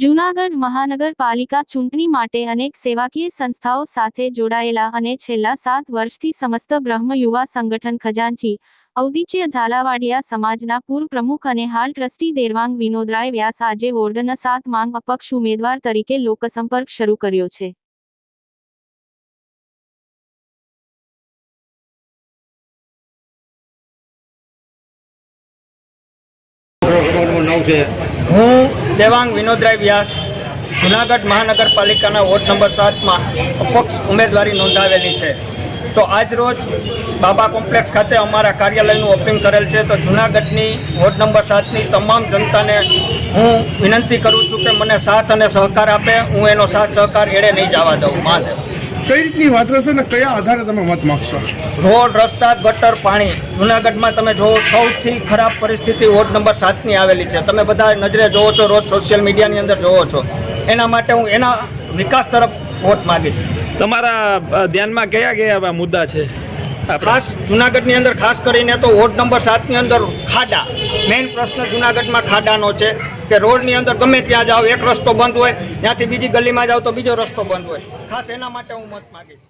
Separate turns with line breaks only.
જૂનાગઢ મહાનગરપાલિકા ચૂંટણી માટે અનેક સેવાકીય સંસ્થાઓ સાથે જોડાયેલા અને છેલ્લા સાત વર્ષથી સમસ્ત બ્રહ્મ યુવા સંગઠન ખજાનચી ઔદિચ્ય ઝાલાવાડિયા સમાજના પૂર્વ પ્રમુખ અને હાલ ટ્રસ્ટી દેરવાંગ વિનોદરાય વ્યાસ આજે વોર્ડના સાત માંગ અપક્ષ ઉમેદવાર તરીકે લોકસંપર્ક શરૂ કર્યો છે.
નામ છે.
હું દેવાંગ વિનોદરાય વ્યાસ, જુનાગઢ મહાનગરપાલિકાના વોર્ડ નંબર સાતમાં અપક્ષ ઉમેદવારી નોંધાવેલી છે. તો આજ રોજ બાબા કોમ્પ્લેક્સ ખાતે અમારા કાર્યાલયનું ઓપનિંગ કરેલ છે. તો જુનાગઢની વોર્ડ નંબર સાતની તમામ જનતાને હું વિનંતી કરું છું કે મને સાથ અને સહકાર આપે. હું એનો સાથ સહકાર એળે નહીં જવા દઉં. માને
કઈ રીતની વાત રહેશે ને કયા આધારે તમે મત માગશો?
રોડ રસ્તા ગટર પાણી જુનાગઢમાં તમે જોવો સૌથી ખરાબ પરિસ્થિતિ વોર્ડ નંબર સાતની આવેલી છે. તમે બધા નજરે જોવો છો રોજ સોશિયલ મીડિયાની અંદર જોવો છો. એના માટે હું એના વિકાસ તરફ વોટ માગીશ.
તમારા ધ્યાનમાં કયા કયા મુદ્દા છે?
ખાસ જુનાગઢની અંદર ખાસ કરીને તો વોર્ડ નંબર સાતની અંદર ખાડા. મેઇન પ્રશ્ન જુનાગઢમાં ખાડાનો છે. કે રોડની અંદર ગમે ત્યાં જાઓ, એક રસ્તો બંધ હોય, ત્યાંથી બીજી ગલીમાં જાઓ તો બીજો રસ્તો બંધ હોય. ખાસ એના માટે હું મત માગીશ.